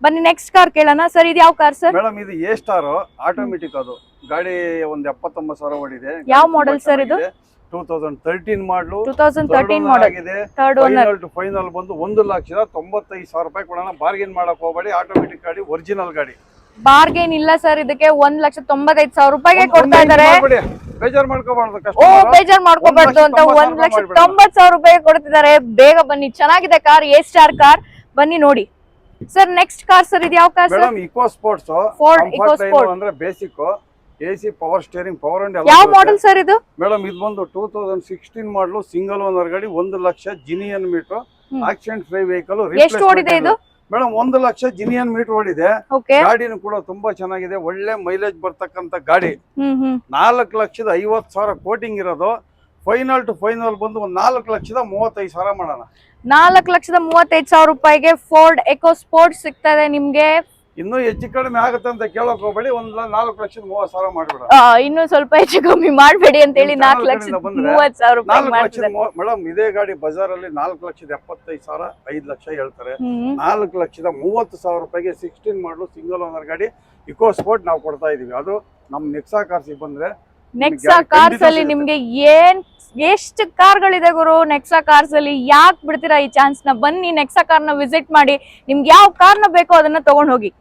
[SPEAKER 1] ಬನ್ನಿ ನೆಕ್ಸ್ಟ್ ಕಾರ್ ಕೇಳೋಣ. ಸರ್ ಇದು ಯಾವ ಕಾರ್ ಸರ್
[SPEAKER 3] ಮೇಡಮ್ ಇದು ಎ ಸ್ಟಾರ್ ಆಟೋಮೆಟಿಕ್ ಅದು. ಗಾಡಿ ಒಂದು ಎಪ್ಪತ್ತೊಂಬತ್ತು ಸಾವಿರ ಓಡಿದೆ.
[SPEAKER 1] ಯಾವ ಮಾಡೆಲ್ ಸರ್ ಇದು?
[SPEAKER 3] Two thousand thirteen model
[SPEAKER 1] two thousand thirteen model
[SPEAKER 3] ಆಗಿದೆ.
[SPEAKER 1] Third owner
[SPEAKER 3] final to final ಬಂದು ಒಂದು ಲಕ್ಷದ ತೊಂಬತ್ತೈದು ಸಾವಿರ ರೂಪಾಯಿ ಕೊಡೋಣ. ಬಾರ್ಗೇನ್ ಮಾಡಕ್ ಹೋಗಬೇಡಿ. ಆಟೋಮೆಟಿಕ್ ಗಾಡಿ ಒರಿಜಿನಲ್ ಗಾಡಿ.
[SPEAKER 1] ಬಾರ್ಗೇನ್ ಇಲ್ಲ ಸರ್ ಇದಕ್ಕೆ ಒಂದ್ ಲಕ್ಷ ತೊಂಬತ್ತೈದು ಸಾವಿರ ರೂಪಾಯಿಗೆ ಕೊಡ್ತಾ ಇದಾರೆ.
[SPEAKER 3] ಬೇಜಾರ್ ಮಾಡ್ಕೋಬಾರ್ದು
[SPEAKER 1] ಓ ಬೇಜಾರ್ ಮಾಡ್ಕೋಬಾರ್ದು ಅಂತ
[SPEAKER 3] ಒಂದ್ ಲಕ್ಷ
[SPEAKER 1] ತೊಂಬತ್ ಸಾವಿರ ರೂಪಾಯಿ ಕೊಡ್ತಿದ್ದಾರೆ. ಬೇಗ ಬನ್ನಿ ಚೆನ್ನಾಗಿದೆ ಕಾರ್ ಎ ಸ್ಟಾರ್ ಕಾರ್. ಬನ್ನಿ ನೋಡಿ. ಸರ್ ನೆಕ್ಸ್ಟ್ ಕಾರ್ ಸರ್ ಇದು ಯಾವ car sir
[SPEAKER 3] Eco Sports
[SPEAKER 1] Ford Eco Sport
[SPEAKER 3] ಅಂದ್ರೆ basic AC power steering power and
[SPEAKER 1] ಯಾವ ಮಾಡೆಲ್ ಸರ್ ಇದು?
[SPEAKER 3] ಮೇಡಮ್ ಇದು ಬಂದು two thousand sixteen model single owner ಗಾಡಿ ಒಂದು lakh genuine meter. Accident free vehicle
[SPEAKER 1] ಎಷ್ಟು ಓಡಿದೆ ಇದು?
[SPEAKER 3] ಮೇಡಮ್ ಒಂದು ಲಕ್ಷ ಜಿನಿಯನ್ ಮೀಟರ್ ಓಡಿದೆ. ಗಾಡಿನೂ ಕೂಡ ತುಂಬಾ ಚೆನ್ನಾಗಿದೆ. ಒಳ್ಳೆ ಮೈಲೇಜ್ ಬರ್ತಕ್ಕಂತ ಗಾಡಿ. ನಾಲ್ಕು ಲಕ್ಷದ ಐವತ್ ಸಾವಿರ ಕೋಟಿಂಗ್ ಇರೋದು. ಫೈನಲ್ ಟು ಫೈನಲ್ ಬಂದು ಒಂದ್ ನಾಲ್ಕು ಲಕ್ಷದ ಮೂವತ್ತೈದು ಸಾವಿರ ಮಾಡೋಣ.
[SPEAKER 1] ನಾಲ್ಕು ಲಕ್ಷದ ಮೂವತ್ತೈದು ಸಾವಿರ ರೂಪಾಯಿಗೆ ಫೋರ್ಡ್ ಎಕೋ ಸ್ಪೋರ್ಟ್ಸ್ ಸಿಗ್ತಾ ಇದೆ ನಿಮ್ಗೆ.
[SPEAKER 3] ಇನ್ನೂ ಹೆಚ್ಚು ಕಡಿಮೆ ಆಗುತ್ತೆ ಅಂತ ಕೇಳಕ್ ಹೋಗ್ಬೇಡಿ ಒಂದ್ ನಾಲ್ಕು ಲಕ್ಷದ ಮೂವತ್ ಸಾವಿರ ಮಾಡ್ಬೇಡ
[SPEAKER 1] ಇನ್ನೂ ಸ್ವಲ್ಪ ಹೆಚ್ಚು ಕಮ್ಮಿ ಮಾಡ್ಬೇಡಿ ಅಂತ ಹೇಳಿ ನಾಲ್ಕು ಲಕ್ಷ ಮೂವತ್ ಸಾವಿರ ರೂಪಾಯಿ
[SPEAKER 3] ಮೇಡಮ್ ಇದೇ ಗಾಡಿ ಬಜಾರಲ್ಲಿ ನಾಲ್ಕು ಲಕ್ಷದ ಎಪ್ಪತ್ತೈದು ಸಾವಿರ ಐದು ಲಕ್ಷ ಹೇಳ್ತಾರೆ. ನಾಲ್ಕು ಲಕ್ಷದ ಮೂವತ್ತು ಸಾವಿರ ರೂಪಾಯಿಗೆ ಸಿಕ್ಸ್ಟೀನ್ ಮಾಡಲು ಸಿಂಗಲ್ ಓನರ್ ಗಾಡಿ ಇಕೋ ಸ್ಪೋರ್ಟ್ ನಾವು ಕೊಡ್ತಾ ಇದೀವಿ. ಅದು ನಮ್ ನೆಕ್ಸಾ ಕಾರ್ಸಿಗೆ ಬಂದ್ರೆ
[SPEAKER 1] ನೆಕ್ಸಾ ಕಾರ್ಸ್ ಅಲ್ಲಿ. ನಿಮ್ಗೆ ಏನ್ ಎಷ್ಟು ಕಾರ್ಗಳಿದೆ ಗುರು ನೆಕ್ಸಾ ಕಾರ್ಸ್ ಅಲ್ಲಿ? ಯಾಕೆ ಬಿಡ್ತೀರಾ ಈ ಚಾನ್ಸ್ನ? ಬನ್ನಿ ನೆಕ್ಸಾ ಕಾರ್ನ ವಿಸಿಟ್ ಮಾಡಿ. ನಿಮ್ಗೆ ಯಾವ ಕಾರ್ನ ಬೇಕೋ ಅದನ್ನ ತಗೊಂಡ್ ಹೋಗಿ.